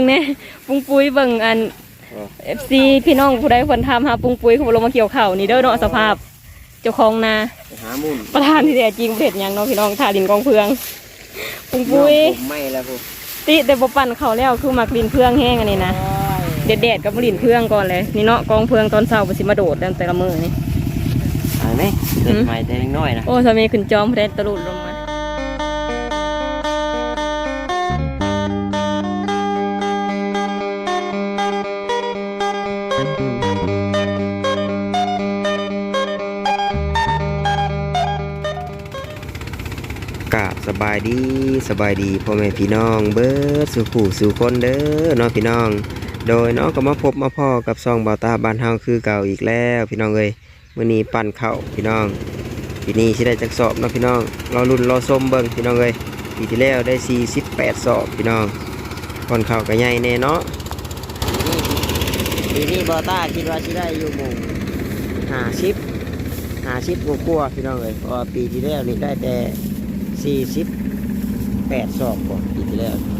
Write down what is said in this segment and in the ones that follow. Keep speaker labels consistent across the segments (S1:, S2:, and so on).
S1: เบิ่งแน่ปุ้งปุ้ยเบิ่งอัน FC พี่น้องผู้ใดเพิ่นทำหาปุ้งปุ้ยเขาบ่ลงมาเกี่ยวข้าวนี่เด้อเนาะสภาพเจ้าของนา
S2: ไปหามุ่น
S1: ประธานที่แท้จริงประเทศหยังเนาะพี่น้องทาดินกองเพือง ปุ้งปุ้ย
S2: ผมไม่แล้วผม
S1: ติแต่บ่ปั่นเขาวแล้วคือมักลินเพืองแห้งอันนี้นะ เด็ดๆกับลินเพืองก่อนเลยนี่เนาะกองเพืองตอนเช้าบ่สิมาโดดแล้วแต่ละมื้อนี่
S2: หายไหมเด็กใหม่แต่ยังน้อยนะ
S1: โอ้สามีขึ้นจอมเพชรตะลุดลงมา
S2: สบายดีสบายดีพ่อแม่พี่น้อง เบิร์ดสู่ผู้สู่คนเด้อน้องพี่น้อง โดยน้องก็มาพบมาพ่อกับซองเบาตาบ้านเฮาคือเก่าอีกแล้วพี่น้องเอ้ยมื้อนี้ปั่นเข้าพี่น้องปีนี้สิได้จักสอบเนาะพี่น้องรอรุ่นรอส้มเบิ่งพี่น้องเอ้ยปีที่แล้วได้48สอบพี่น้องก่อนเข้าก็ใหญ่แน่เนาะปีนี้เบาตาคิดว่าสิได้อยู่หมู่50 50กว่าพี่น้องเอ้ยเพราะปีที่แล้วนี่ได้แต่ สี่สิบแปดสอกก่อนปีที่แล้ว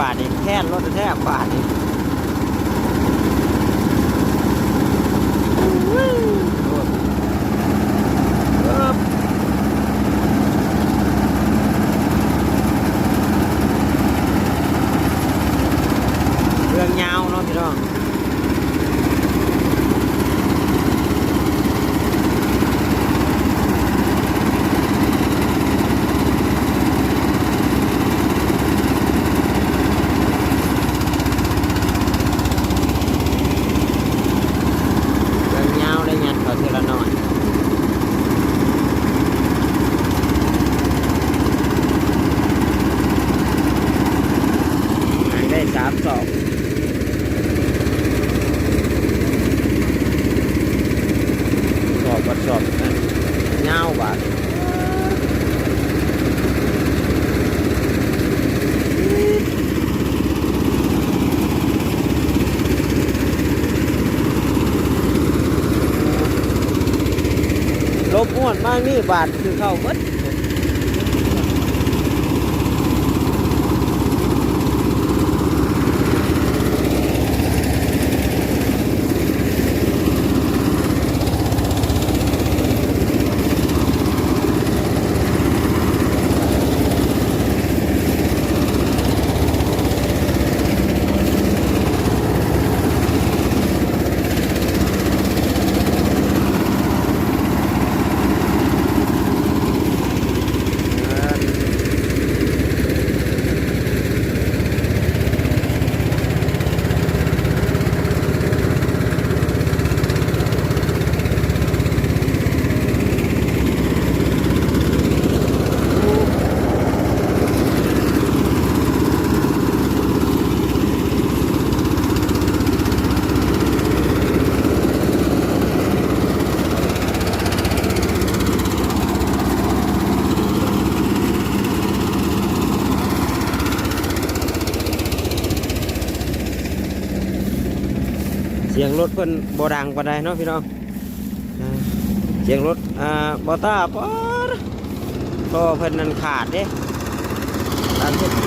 S2: บาทนี่แค่รถแทบบาทนี่เรื่องยาวเนาะพี่น้อง เรื่องยาวได้ยันเขาเทละหน่อยหายได้สามสอบสอบวัดสอบนั่นยาวบาทลบอ้วนมากนี่ บาทคือเข้าหมด รถเพื่อนบดังปานใดเนาะพี่น้องเสียงรถอ่าบอต้าปอดก็เพื่อนนั้นขาดเด้ตามที่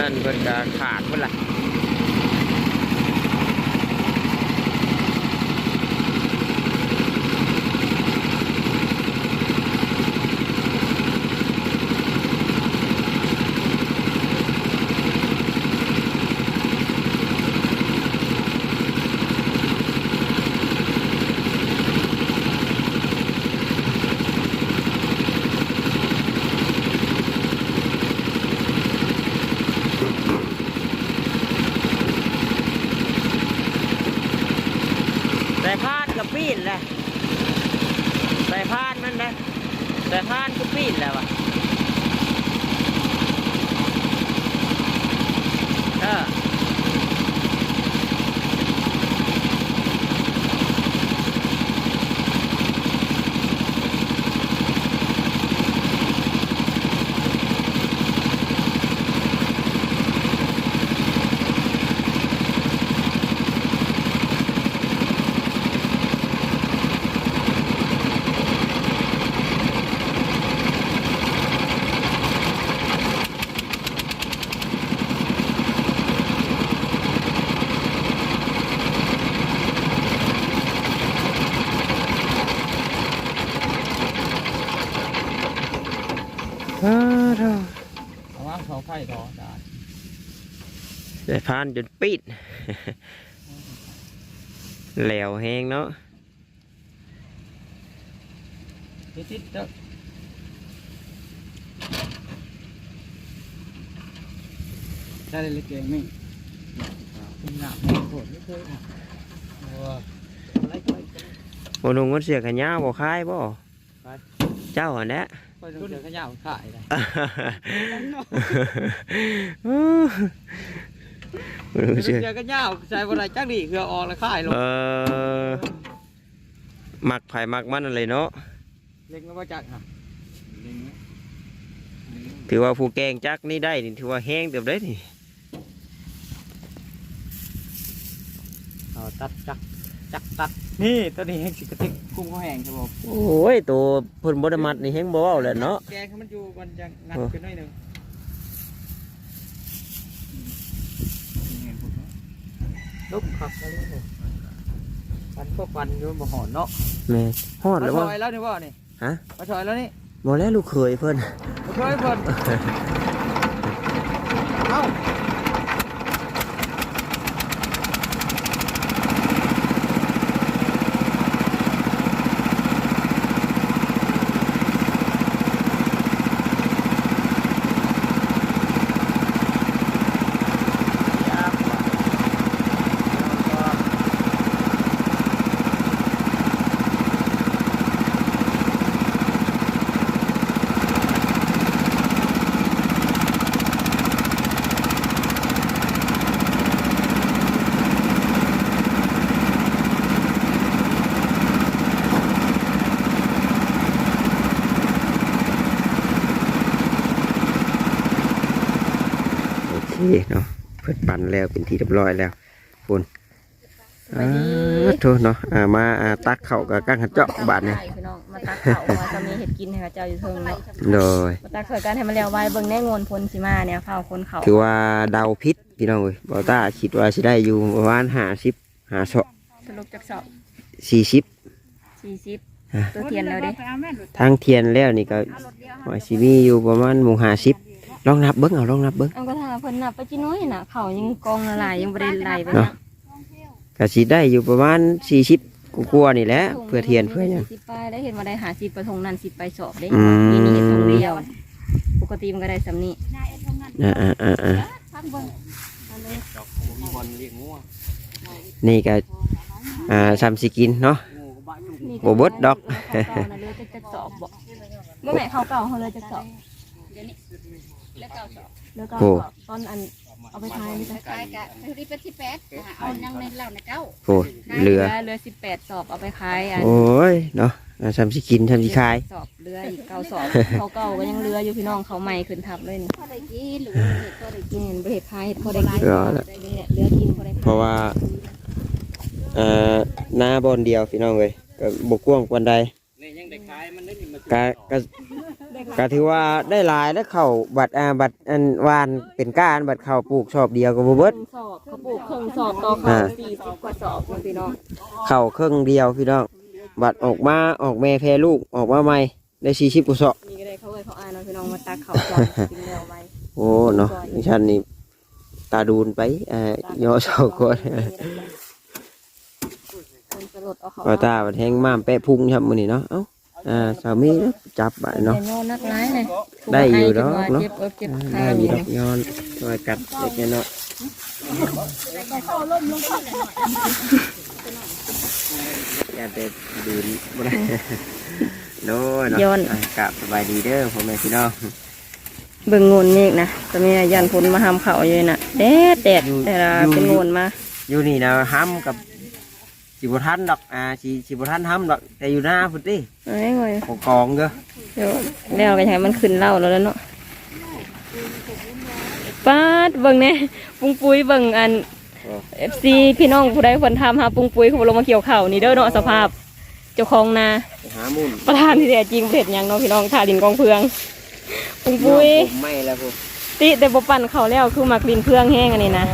S2: นั่นเพิ่นก็ขาดเพื่อนล่ะ แต่พานกับปีนเลยแต่พานมันนะแต่พานกับปีนแหละวะเออ
S3: โธ่รวังเสาไฟต่อได้
S2: ได้พานจนปิดแหลวแห้งเนาะ
S3: ติดติดเด้อได้เลยเก่งนี่เป็นหนัโหดไม่เคยอะโอ้
S2: โหนุ่งมันเสียกันยาวบ่คายบ่เจ้าอันเนี้ย
S3: ค่อยต้องเจอขยะขายเลย
S2: เชื่อ
S3: เจอกันยาวใส่บ่ได้จักดีคือออกแล้วขายลง
S2: เออมักไผ่มักมันอะไรเนาะ
S3: เล็กแล้วบ่จักฮะ
S2: ถือว่าผู้แกงจักนี่ได้นี่ถือว่าแห้งเติบได้นี่
S3: เอาตัดจักจักตัด นี่ตัวนี้แห้งสิกระติกกุ้งเขาแห้งใช่บ่
S2: โอ้ยตัวเพิ่นบ่ได้มัดนี่แห้งบ่เว้าแหละเนาะ
S3: แกงให้มันอยู่มันยังงัดขึ้นหน่อยหนึงลุกขับแล้วลูกปันพวกปันอยู่บ่หอนเนาะ
S2: แม่ฮอด
S3: มา
S2: แล้ว
S3: ช
S2: บ่
S3: อยแล้วนี่บ่นี่
S2: ฮะ
S3: มาชอยแล้วนี่
S2: บ่แล้วลูกเคยเพิ่น
S3: มาชอยเพิ่นเอ้า
S2: ปั่นแล้วเป็นที่เรียบร้อยแล้วปุ่น
S1: สวัสดี
S2: อ่าโทษเนาะอ่ามาอ่าตักเข้ากับกั้งหัดเจาะบาดนี่
S1: ใช่พี่น้องมาตักเขามาจะมีเห็ดกินให้กับเจ้าอยู่เทิงเนาะ
S2: โดย
S1: มาตักสวยกันให้มันแล้วไว้เบิ่งแน่งวนพลสิมาเนี่ยเผาคนเขา
S2: ถือว่าเดาพิษพี่น้องเว้ยบอต้าคิดว่าสิได้อยู่ประมาณห้าสิบห้าศอก
S1: สรุปจากสอบ
S2: สี่สิบ
S1: สี่สิบ
S2: อะ
S1: ตัวเทียนแล้วเด้
S2: ทางเทียนแล้วนี่ก็ว่าสิมีอยู่ประมาณหมู่ห้าสิบ ลองนับเบิ้งเอาลองนับเบิ้ง
S1: เอาก็ถ้าเพิ่นนับไปจิน้อยน่ะเขายังกองละลายยังบ่ได้ไหลไป
S2: เนาะก็สิได้อยู่ประมาณสี่สิบกว่าๆนี่แหละเพื่อเทียนเพื่อหยัง
S1: สิบไปได้เห็นว่าได้หาสิบประทงนั้นสิบไปสอบได้
S2: อืม
S1: นี่นี่เห็ดทงเดียว ปกติมันก็ได้สำนี้
S2: อ่าอ่าอ่าอ่า
S3: มีบอลเรียกงัว
S2: นี่ก็อ่าซ้ำสิกินเนาะ
S3: งูก็บ้าจุ่ม
S1: นี่
S2: บ่เบิดดอก
S1: เขาเก่านะเรือจะจะสอบบ่เมื่อไหร่เขาเก่าเขาเลยจะสอบ เรือเก่าสอบเรือเก่าสอบตอนอันเอาไปทายนี่จ้ะ
S4: ขายกะที่เป็นที่แปดนะคะเอายังในเหล่าในเก้า
S2: โอ้เรือ
S1: เรือสิบแปดสอบเอาไปขายอัน
S2: โอ้ยเนาะอ่าซ้ำสิกินซ้ำสิคาย
S1: สอบเรืออีกเก้าสอบ เขาเก่าก็ยังเรืออยู่พี่น้องเขาใหม่ขึ้นทับเลยนี่
S4: พอได้กินหรือว่าเห็ดพอได้กิน
S1: นี่เห็นบริเห็ดขายเห็ดพอได้กิน
S2: เรือละ
S1: นี่แหละเรือกินพอได้ขาย
S2: เพราะว่าเอ่อหน้าบอนเดียวพี่น้องเลยก็บกกว้างกวันใด
S3: นี่ยังได้ขายมันได้นี่มัน
S2: ก็ก็ ก็ถือว่าได้หลายแล้วเข่าบัตรอ่าบัตรอันวานเป็นก้านบัตรเข่าปลูกชอบเดียวก็บ่เบิด
S1: สอบเขาปลูกเครื่องสอบต่อเขา
S2: อ่า
S1: สี่สิบกว่าสอบพี่น้อง
S2: เข่าครึ่งเดียวพี่น้องบัตรออกมาออกแม่แพรลูกออกมาใหม่ได้สี่สิบกุศล
S1: นี่ก็ได้เขาเลยเขาอ่านเอาพี่น้องมาตักเขาสอบกินแล้วไว้
S2: โอ้เนาะดิฉันนี่ตาดูนไปอ่าย่อเสาก่อน
S1: คนสลดเอาเขา
S2: ว่าตาบัดแห้งม้ามแปะพุงครับมื้อนี้เนาะเอ้า อ่าสามีเนาะจับบัดเนาะ
S1: เดี๋ยวโยนนักร้ายเลย
S2: ได้อยู่ดอกเนาะ
S1: เจ็บเอิบเจ็บ
S2: อ่า
S1: ขา
S2: ได้
S1: อ
S2: อยู่
S1: ยู่
S2: ดอกย้อนช่วยกัดเล็กน้อยอย่าไปดูนบ่ได้โน้ยเนาะ
S1: ย้อน
S2: อะกลับสบายดีเด้อพ่อแม่พี่น้อง
S1: เบิ่งงูนนี่นะก็มียันพลมาหามเขาอยู่น่ะแดดแดดแต่ละเป็นงูนมา
S2: อยู่นี่นะห้ำกับ สิบทันดอกอ่าสิสิบทันห้ำดอกแต่อยู่หน้าพุ่นติ
S1: เอ้ยเว้ย
S2: ของกองเด้อ
S1: เดี๋ยวแล้วก็ให้มันขึ้นเหล่าแล้วแล้วเนาะป้าดเบิ่งเนี่ยปุงปุ้ยเบิ่งอันเอฟซีพี่น้องผู้ใดคนทำหาปุงปุ้ยเขาบ่ลงมาเกี่ยวเข่าวนี่เด้อเนาะสภาพเจ้าของนา
S2: ไปหามุ่น
S1: ประธานที่แท้จริงประเทศหยังเนาะพี่น้องทาดินกองเพือง ปุงปุ้ย
S2: ผมไม่แล้วพุ่น
S1: ติแต่บ่ปั่นเขาแล้วคือมักดินเพืองแห้งอันนี้นะ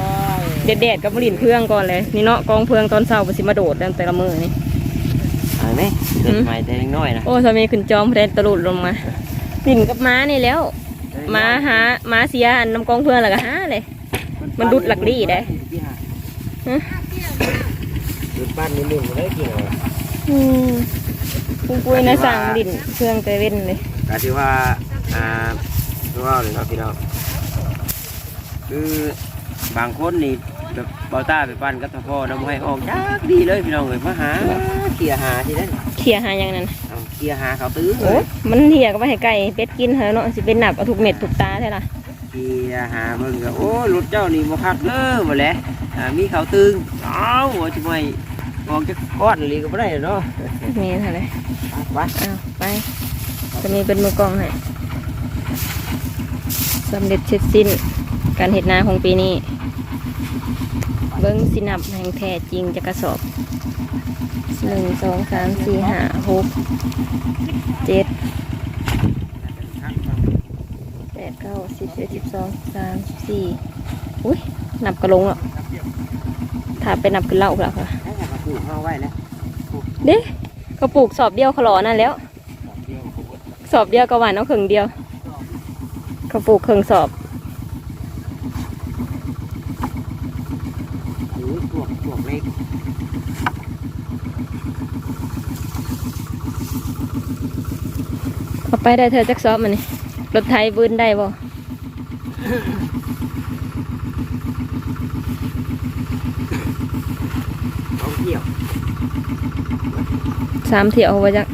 S1: เด็ดๆกับดินเพืองก่อนเลยนี่เนาะกองเพืองตอนเช้าบ่สิมาโดดแล้วแต่ละมื้อนี่
S2: อ่าไหมเด็กใหม่แต่ยังน้อยนะ
S1: โอ้สามีขึ้นจอมเพลนตะลุดลงมาดินกับม้านี่แล้วม้าหาม้าเสียอันน้ำกองเพืองแล้วก็หาเลย
S3: มัน
S1: มันดุดหลักลี่ได้ฮะ
S2: ดุดบ้านนี่มึงได้กินเหรอ
S1: อืมปุ้งปุ้ยนะสั่งดินเครื่องแต่เว้นเลย
S2: ก็ถือว่าอ่าคือว่าเลยเนาะพี่น้องคือบางคนนี่ แบบเบาต้าไปปั้นกับตะพ่อน้ำให้ออกจากดีเลยพี่น้องเลยมาหาเขี่ยหาที่นั่น
S1: เขี่ยหาอย่างนั้น
S2: เอาเขี่ยหาเขาตื้อเล
S1: โอ้
S2: ย
S1: มันเหี่ยก็ไปให้ไก่เป็ดกินเหรอเนาะสิเป็นหนับเอาทุกเม็ดทุกตาใช่ล่ะ
S2: เขี่ยหาเบิ่งก็โอ้รถเจ้านี่บ่คักเด้อบ่แหละอ่ามีเขาตึงเอ้าว่าจะไม่ออกจากก้อนเลยก็บ่ได้เนาะ
S1: นี่เท่าไหร
S2: ไป
S1: อ้าวไปจะมีเป็นมือกลองให้สำเร็จเสร็จสิ้นการเห็ดนาของปีนี้ เบิ้งสินับแห่งแท้จริงจะกระสอบหนึ่งสองสามสี่ห้าหกเจ็ดแปดเก้าสิบเอ็ดสิบสองสามสี่อุ้ยนับกระลงอะถ้าไปนับขึ้นเล่าแล้วค่ะ
S2: เขาปลูกเอาไว้แล้ว
S1: เด้กระปุกสอบเดียวเขาหลอนั่นแล้ว สอบเดียวก็หวานเอาครึ่งเดียวกระปุกครึ่งสอบ
S2: หรือพวกพวกเล็ก
S1: เอาไปได้เธอจักสอบมันนี่รถไทยบืนได้บ่
S2: เอาเที่ยว
S1: สามเที่ยวว่าจัก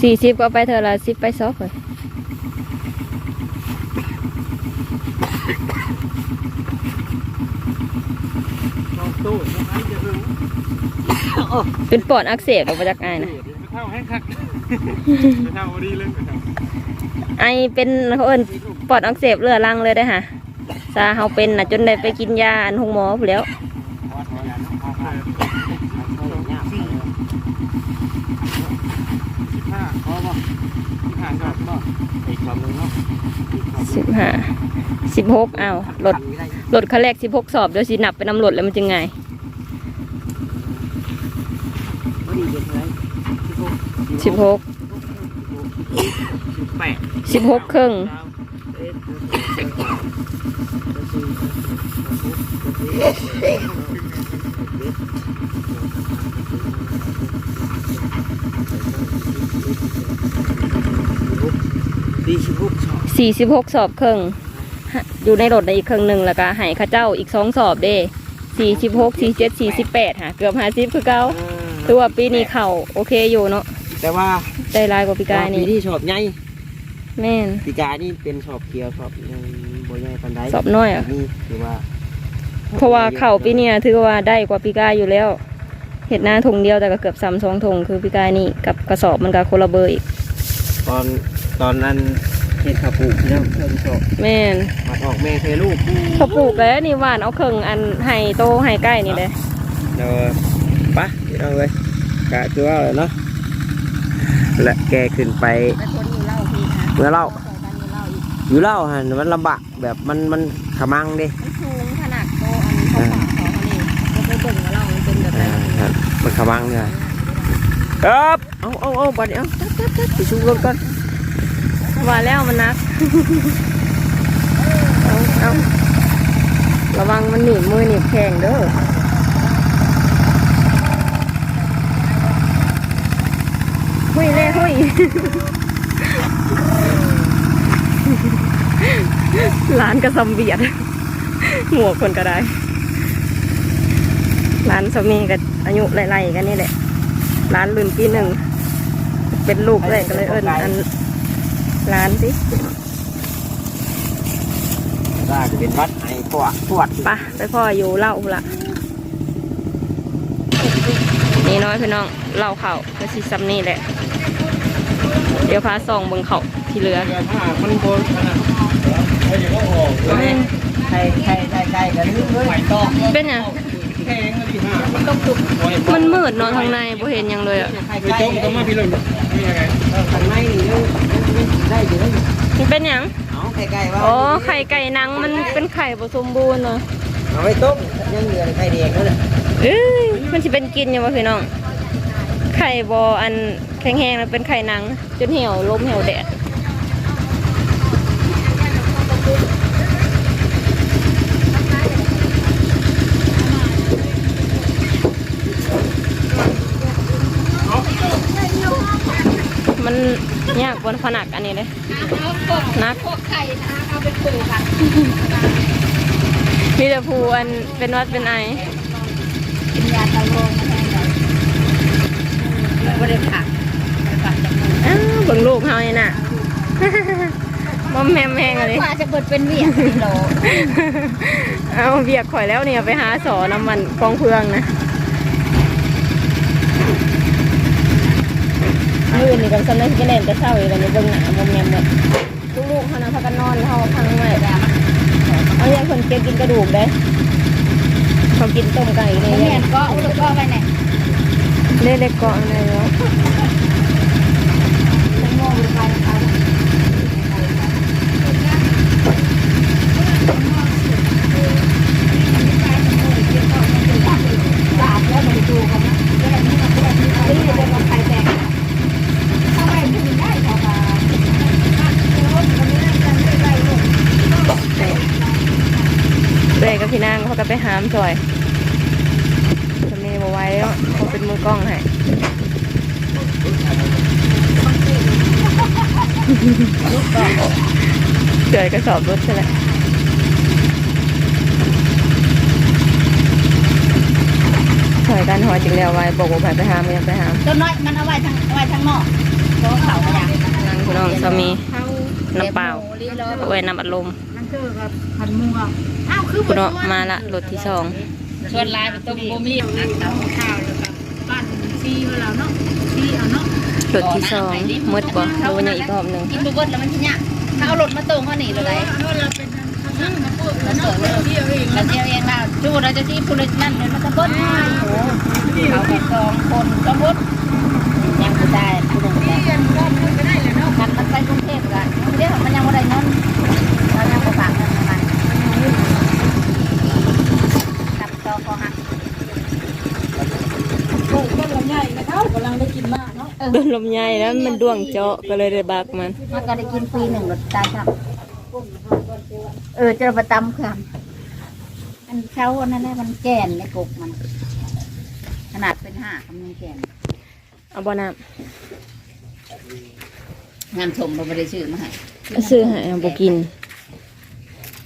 S1: สี่สิบก็เอาไปเธอละสิบไปสอบเลย
S3: ต้องตู้ยังไงจะรู้
S1: เป็นปอดอักเสบหรือว่าจักไอายนะ
S3: เท่าแห้งคักเท่าดีเลย
S1: ไอเป็นเขาเอิ้นปอดอักเสบเรื้อรังเลยได้อค่ะซาเฮาเป็นน่ะจนได้ไปกินยาอันหงหมอพู้นแหล้ว
S3: ห้าพอป่ะห้าจอดป่ะ
S2: อีกคำหนึงเนาะ
S1: สิบห้าสิบหกอ้าวรถรถคันแรกสิบหกสอบเดี๋ยวสินับไปนำรถแล้วมันจะไง สิบหก
S2: สิบแปด
S1: สิบหกครึ่ง
S2: สี่สิบหกสอง
S1: สี่สิบหกสอบครึ่งฮะอยู่ในรถในอีกครึ่งหนึ่งแล้วก็ให้ข้าเจ้าอีกสองสอบเด้สี่สิบหกสี่เจ็ดสี่สิบแปดค่ะเกือบห้าสิบคือเก่าถือว่าปีนี้เข่าโอเคอยู่เนาะ
S2: แต่ว่า
S1: ได้หลายกว่าปีกาย
S2: ปี
S1: นี่
S2: ที่ชอบใหญ่
S1: แม่น
S2: ปีกายนี่เป็นชอบเขียวชอบยังบ่ใหญ่ปานใด
S1: สอบน้อยอะ
S2: นี่ถือว่า
S1: เพราะว่าเข่าปีเนี้ยถือว่าได้กว่าปีกายอยู่แล้วเห็ดหน้าถุงเดียวแต่ก็เกือบซ้ำสองถุงคือปีกายนี่กับกระสอบมันก็คนละเบอร์อีก
S2: ตอนตอนนั้นเห็ดข้าวปลูกพี่น้องเพิ่มชอบ
S1: แม่น
S2: มาออกแม่เทลูก
S1: เขาปลูกแล้วนี่หวานเอาครึ่งอันไห้โตไห้ใกล้นี่เลย
S2: เดี๋ยวไปะพี่น้องเลยกะคือว่าเลยเนาะ และแกขึ้นไป
S4: ไปคนอยู่เล่าพี่ค่ะ
S2: เมื่อเล่า
S4: ใส่กันอยู่เล่าอีก
S2: อยู่เล่าหันมันลำบากแบบมันมันขมังดิ
S4: มันสูงขนาดโตอันเขาฝากเขาเขานี่แล้วไปเบิ่งว่าเล่ามันเป็นแบบไหน
S2: อ่าครับมันขมังเนี่ยครับเอาเอาเอาบัดนี้เอาตัดตัดตัดไปชูรถก่อน
S1: ว่าแล้วมันนัก เอาเอาระวังมันหนีบมือหนีบแข้งเด้อ ยเล่หุยร้านกระซำเบียด หมวกคนก็ได้ ร้านสามีกับอายุไล่ๆกันนี่แหละ ร้านรุ่นปีหนึ่ง เป็นลูกเลยก็เลยเอิ้นอันร้านสิ
S2: ได้จะเป็นวัดไอ้ปวดปวด
S1: ปะไปพ่ออยู่เล่าละนี่น้อยพี่น้องเล่าเข่าก็สิซ้ำนี่แหละเดี๋ยวพาส่องเบิ่งเขาที่เหลือ
S3: เดือนห้ามันโบนขนาดเขาอย่างว่าออก
S2: ใครใครใครใครกันนี่เลย
S3: ไปต่อ
S1: เป็นหยัง
S3: แข่งกันดีห้า
S2: มันต้องตุก
S1: มันมืดเนอนทางในบ่เห็นหยังเลยอะ
S2: ใคร
S3: ไป
S2: ใคร
S3: จมก็มาพี่เลยนี่ยังไง
S2: ข้างในนี่ยังยังได้อยู่เลย
S1: มันเป็นหยัง
S2: เอาไข่ไก่ว่า
S1: อ๋อไข่ไก่หนังมันเป็นไข่ผสมบูรณ์เนาะ
S2: เอาไปต้มยังเหลือไข่แดงนั่นแหละ
S1: เอ้ยมันสิเป็นกินอยู่วะพี่น้อง ไข่บออัน แข็งแห้งแล้วเป็นไข่นัง จนเหี่ยวลมเหี่ยวแดดมันยากบนผนักอันนี้เลยนัก
S4: ไข่นะเอาเป็นปูค่ะ
S1: มีแต่ภูอันเป็นวัดเป็นไอ
S4: ปินยาตะลงไม่ได้ผัก
S1: เบิ่งลูกเฮานี่น่ะมอมแมมแมงอะไร
S4: กว่าจะเปิดเป็นเวียงกิโล
S1: เอาเบียกข่อยแล้วเนี่ยไปหาสอน้ำมันกองเพืองนะมือนี่กันสำนักกินเล่นแต่เช้าอีกแล้วนี่เบิ่งหนามอมแมมหมดลูกๆเขานะพากันนอนเขาพังไว้แบบเอาอย่างคนเก็บกินกระดูกได้เขากินต้มไก่นี่
S4: เมียนก็อุลก็ไปไหน
S1: เล็กๆเกาะอะไรเนาะ
S4: จะโง่ไปไปไปสาดแล้วมันดูกันนะแย่นี่มันแย่นี่มันนี่เป็นคนไทยแตกทำไมถึงได้ต่อมามันไม่ได้กันไม่ได้ลูก
S1: เลยกับพี่นางเขาก็ ไปหามจ่อยจะมีบาไว้แล้วเขาเป็นมือกล้องให้เจอกระสอบรถใช่ไหมถอยกันหอยจึงแล้วไว้บอกว่าไปไปหามไม่ยังไปหาม
S4: ตัวน้อยมันเอาไว้ทางเอาไว้ทางนอกตัวเขาอย่าง
S1: นั่งคุณน้องสามีน้ำเปล่าเอาไว้น้ำอัดลม
S4: นั่นคือแบบพันมัวอ้าวคือ
S1: คุณน้องมาละรถที่สอง
S4: ชวนลายไปต้มโบมีนักเตาข้าวแล้วก็บ้านซีเราเนาะซีเอาเนาะ
S1: รถที่สองมืดบ่โดูยังอีกรอบหนึ่ง
S4: กินบุบดแล้วมันที่เนี่ยถ้าเอารถมาตรงเขาหนีเลย
S5: เราเป็นนั้นมาพูด
S4: มันเสิร์ฟเลย
S5: เที่ยวเอง
S4: เราเจียวเองเราจูเราจะซีพูดนั่นเลยมันจะบดโอ้เขาไปสองคนก็บดยังไม่ได้พูดตรง
S5: นี้คัน
S4: มันไปกรุงเทพกันเรียกมันยังไม่ได้เงินเรายังไม่ฝากเงินมันจับจอคอหัก
S5: ปลูกต้นลำไยนะครับกำลังได้ กินมากเนาะ
S1: โดนลมใหญ่แล้วมันดวงเจาะก็เลยได้บักมัน
S4: มันก็ได้กินปีหนึ่งรถตายครับเออจะประตำครับอันเช้าอันนั้นแหละมันแก่นในกกมัน ขนาดเป็นห้าคำนึงแก่น
S1: เอาบ่น้
S4: งานชมเราไม่ได้ซื้อมาให้ำ
S1: ซื้อให้เอาบ่กิน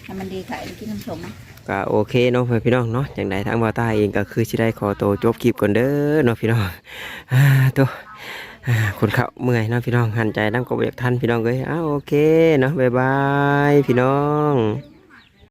S4: ถ้ามันดีขายกินน้ำชมอะ
S2: ก็โอเคเนาะเพื่อนพี่น้องเนาะอย่างใดทางบาตาเองก็คือสิได้ขอตัวจบคลิปก่อนเด้อเนาะพี่น้องอ่าตัวอ่า คนเขาเมื่อยเนาะพี่น้องหันใจน้ำก็บ่อยากทันพี่น้องเลยอ้าวโอเคเนาะบ๊ายบายพี่น้อง